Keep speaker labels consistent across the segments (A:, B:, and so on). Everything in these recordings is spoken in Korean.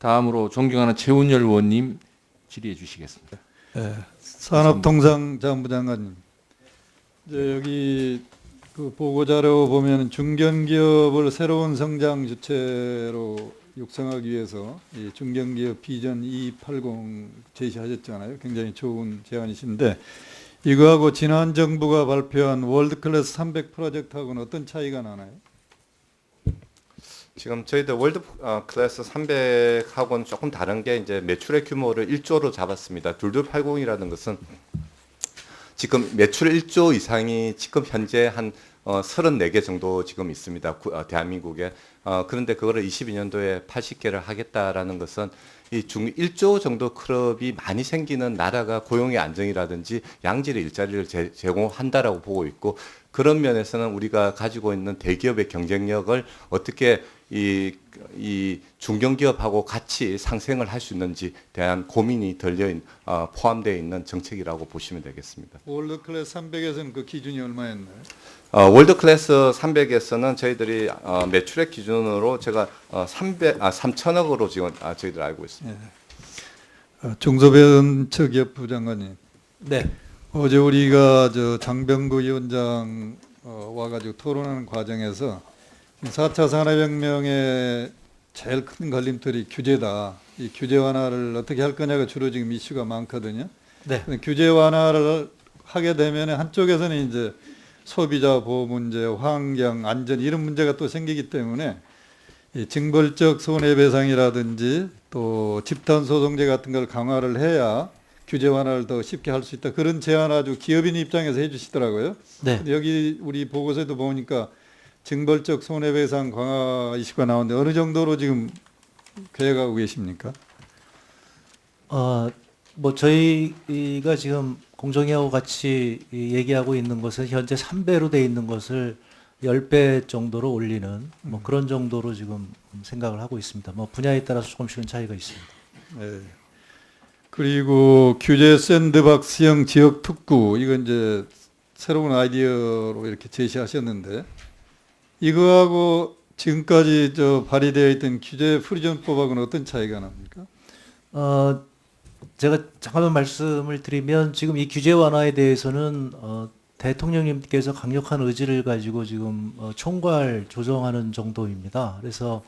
A: 다음으로 존경하는 최운열 의원님 질의해 주시겠습니다.
B: 예, 산업통상자원부 장관님, 이제 여기 그 보고 자료 보면 중견기업을 새로운 성장 주체로 육성하기 위해서 이 중견기업 비전 280 제시하셨잖아요. 굉장히 좋은 제안이신데 이거하고 지난 정부가 발표한 월드클래스 300 프로젝트하고는 어떤 차이가 나나요?
C: 지금 저희들 월드 어, 클래스 300하고는 조금 다른 게 이제 매출의 규모를 1조로 잡았습니다. 2280이라는 것은 지금 매출 1조 이상이 지금 현재 한 어, 34개 정도 지금 있습니다. 구- 어, 대한민국에. 어, 그런데 그거를 22년도에 80개를 하겠다라는 것은 이 중 1조 정도 클럽이 많이 생기는 나라가 고용의 안정이라든지 양질의 일자리를 제, 제공한다라고 보고 있고 그런 면에서는 우리가 가지고 있는 대기업의 경쟁력을 어떻게 이, 이 중견기업하고 같이 상생을 할 수 있는지 대한 고민이 들려 있, 어, 포함되어 있는 정책이라고 보시면 되겠습니다.
B: 월드클래스 300에서는 그 기준이 얼마였나요?
C: 어, 월드 클래스 300에서는 저희들이 어, 매출액 기준으로 제가 어, 300, 아, 3천억으로 지금 아, 저희들 알고 있습니다.
B: 어, 중소벤처기업부 장관님.
D: 네.
B: 어제 우리가 저 장병구 위원장 어, 와가지고 토론하는 과정에서 4차 산업혁명의 제일 큰 걸림돌이 규제다. 이 규제 완화를 어떻게 할 거냐가 주로 지금 이슈가 많거든요.
D: 네.
B: 규제 완화를 하게 되면 한쪽에서는 이제 소비자 보호 문제, 환경, 안전 이런 문제가 또 생기기 때문에 이 징벌적 손해배상이라든지 또 집단 소송제 같은 걸 강화를 해야 규제 완화를 더 쉽게 할 수 있다. 그런 제안 아주 기업인 입장에서 해주시더라고요.
D: 네.
B: 여기 우리 보고서에도 보니까 징벌적 손해배상 강화 이슈가 나오는데 어느 정도로 지금 계획하고 계십니까?
D: 어, 뭐 저희가 지금 공정위하고 같이 이 얘기하고 있는 것은 현재 3배로 돼 있는 것을 10배 정도로 올리는 뭐 그런 정도로 지금 생각을 하고 있습니다. 뭐 분야에 따라서 조금씩은 차이가 있습니다.
B: 네. 그리고 규제 샌드박스형 지역 특구 이건 이제 새로운 아이디어로 이렇게 제시하셨는데 이거하고 지금까지 저 발의되어 있던 규제 프리존법하고는 어떤 차이가 납니까?
D: 어, 제가 잠깐만 말씀을 드리면 지금 이 규제 완화에 대해서는 어, 대통령님께서 강력한 의지를 가지고 지금 어, 총괄 조정하는 정도입니다. 그래서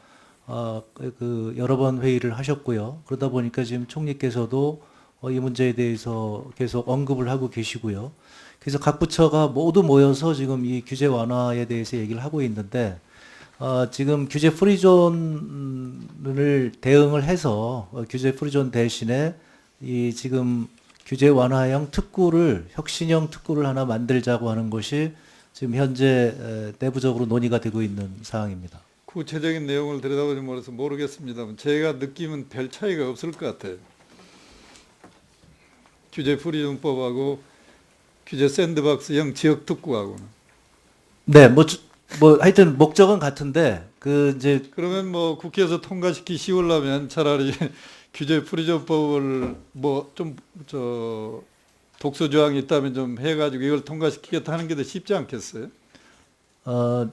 D: 어, 그- 그 여러 번 회의를 하셨고요. 그러다 보니까 지금 총리께서도 어, 이 문제에 대해서 계속 언급을 하고 계시고요. 그래서 각 부처가 모두 모여서 지금 이 규제 완화에 대해서 얘기를 하고 있는데 어, 지금 규제 프리존을 대응을 해서 어, 규제 프리존 대신에 이 지금 규제 완화형 특구를 혁신형 특구를 하나 만들자고 하는 것이 지금 현재 에, 내부적으로 논의가 되고 있는 사항입니다.
B: 구체적인 내용을 들여다보지 못해서 모르겠습니다만 제가 느낌은 별 차이가 없을 것 같아요. 규제 프리존법하고 규제 샌드박스형 지역 특구하고는.
D: 네, 뭐, 주- 뭐 하여튼 목적은 같은데 그 이제
B: 그러면 뭐 국회에서 통과시키 쉬우려면 차라리 규제 프리존법을 뭐 좀 저 독소 조항이 있다면 좀 해가지고 이걸 통과시키겠다 하는 게 더 쉽지 않겠어요?
D: 어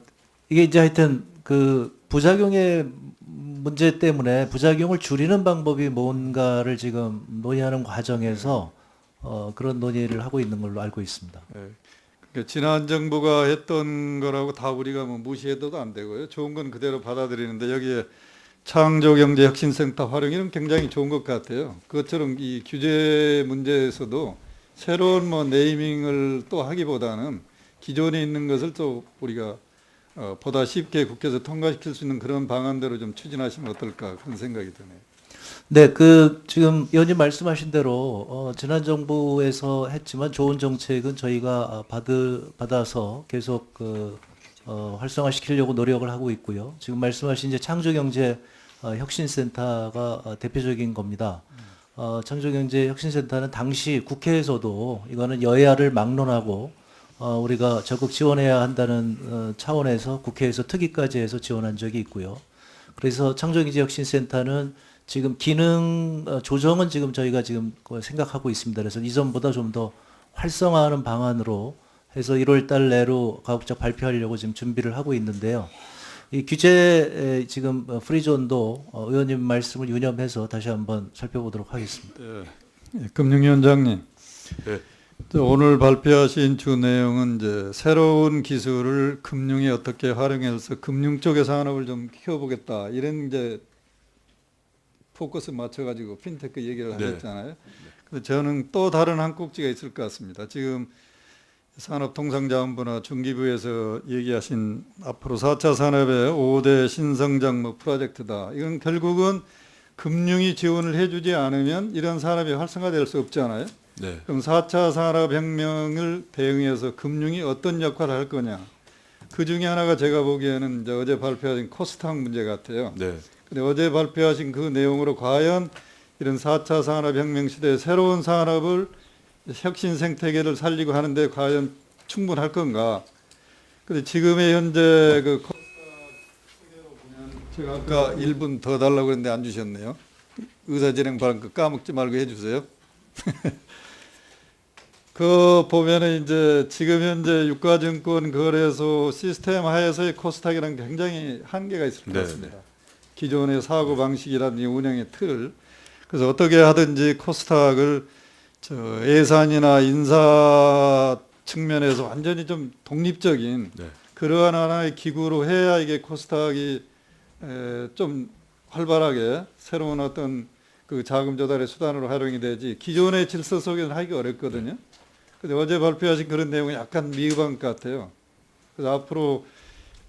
D: 이게 이제 하여튼 그 부작용의 문제 때문에 부작용을 줄이는 방법이 뭔가를 지금 논의하는 과정에서 어 그런 논의를 하고 있는 걸로 알고 있습니다.
B: 예. 그러니까 지난 정부가 했던 거라고 다 우리가 뭐 무시해도 안 되고요. 좋은 건 그대로 받아들이는데 여기에 창조경제혁신센터 활용이는 굉장히 좋은 것 같아요. 그것처럼 이 규제 문제에서도 새로운 뭐 네이밍을 또 하기보다는 기존에 있는 것을 또 우리가 어, 보다 쉽게 국회에서 통과시킬 수 있는 그런 방안대로 좀 추진하시면 어떨까 그런 생각이 드네요.
D: 네, 그 지금 의원님 말씀하신 대로 어, 지난 정부에서 했지만 좋은 정책은 저희가 받을 받아서 계속 그 어, 활성화시키려고 노력을 하고 있고요. 지금 말씀하신 이제 창조경제 어, 혁신센터가 어, 대표적인 겁니다. 어, 창조경제 혁신센터는 당시 국회에서도 이거는 여야를 막론하고 어, 우리가 적극 지원해야 한다는 어, 차원에서 국회에서 특위까지 해서 지원한 적이 있고요. 그래서 창조경제혁신센터는 지금 기능 어, 조정은 지금 저희가 지금 그 생각하고 있습니다. 그래서 이전보다 좀 더 활성화하는 방안으로 해서 1월 달 내로 가급적 발표하려고 지금 준비를 하고 있는데요. 이 규제 지금 어, 프리존도 어, 의원님 말씀을 유념해서 다시 한번 살펴보도록 하겠습니다.
B: 예, 금융위원장님.
C: 네.
B: 저 오늘 발표하신 주 내용은 이제 새로운 기술을 금융에 어떻게 활용해서 금융 쪽의 산업을 좀 키워보겠다 이런 이제 포커스 맞춰가지고 핀테크 얘기를
C: 네.
B: 하셨잖아요. 근데 저는 또 다른 한 꼭지가 있을 것 같습니다. 지금 산업통상자원부나 중기부에서 얘기하신 앞으로 4차 산업의 5대 신성장 뭐 프로젝트다. 이건 결국은 금융이 지원을 해주지 않으면 이런 산업이 활성화될 수 없잖아요.
C: 네.
B: 그럼 4차 산업혁명을 대응해서 금융이 어떤 역할을 할 거냐. 그 중에 하나가 제가 보기에는 이제 어제 발표하신 코스닥 문제 같아요.
C: 네.
B: 근데 어제 발표하신 그 내용으로 과연 이런 4차 산업혁명 시대의 새로운 산업을 혁신 생태계를 살리고 하는데 과연 충분할 건가? 근데 지금의 현재 그 제가 아까 1분 더 달라고 했는데 안 주셨네요. 의사 진행 발언 그 까먹지 말고 해주세요. 그 보면은 이제 지금 현재 유가증권 거래소 시스템 하에서의 코스닥이랑 굉장히 한계가 있을 것
C: 네,
B: 같습니다. 기존의 사고 방식이라든지 운영의 틀. 그래서 어떻게 하든지 코스닥을 저 예산이나 인사 측면에서 완전히 좀 독립적인
C: 네.
B: 그러한 하나의 기구로 해야 이게 코스닥이 에, 좀 활발하게 새로운 어떤 그 자금 조달의 수단으로 활용이 되지 기존의 질서 속에는 하기가 어렵거든요. 근데 어제 발표하신 그런 내용이 약간 미흡한 것 같아요. 그래서 앞으로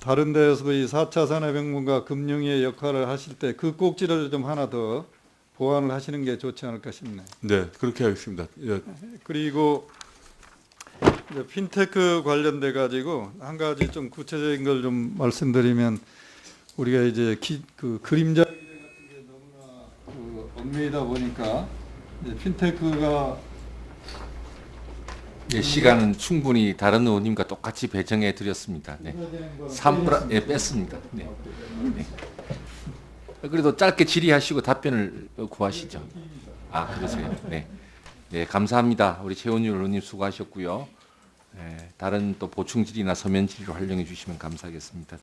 B: 다른 데에서도 이 4차 산업혁명과 금융의 역할을 하실 때 그 꼭지를 좀 하나 더 보완을 하시는 게 좋지 않을까 싶네요.
C: 네, 그렇게 하겠습니다. 예,
B: 그리고 핀테크 관련돼 가지고 한 가지 좀 구체적인 걸 좀 말씀드리면 우리가 이제 기, 그 그림자 같은 게 너무나 그 얽매이다 보니까 핀테크가
A: 예, 시간은 충분히 다른 의원님과 똑같이 배정해 드렸습니다. 네. 3 예, 뺐습니다. 네. 네. 그래도 짧게 질의하시고 답변을 구하시죠. 아, 그러세요. 네. 네, 감사합니다. 우리 최원율 의원님 수고하셨고요. 네, 다른 또 보충 질의나 서면 질의로 활용해 주시면 감사하겠습니다.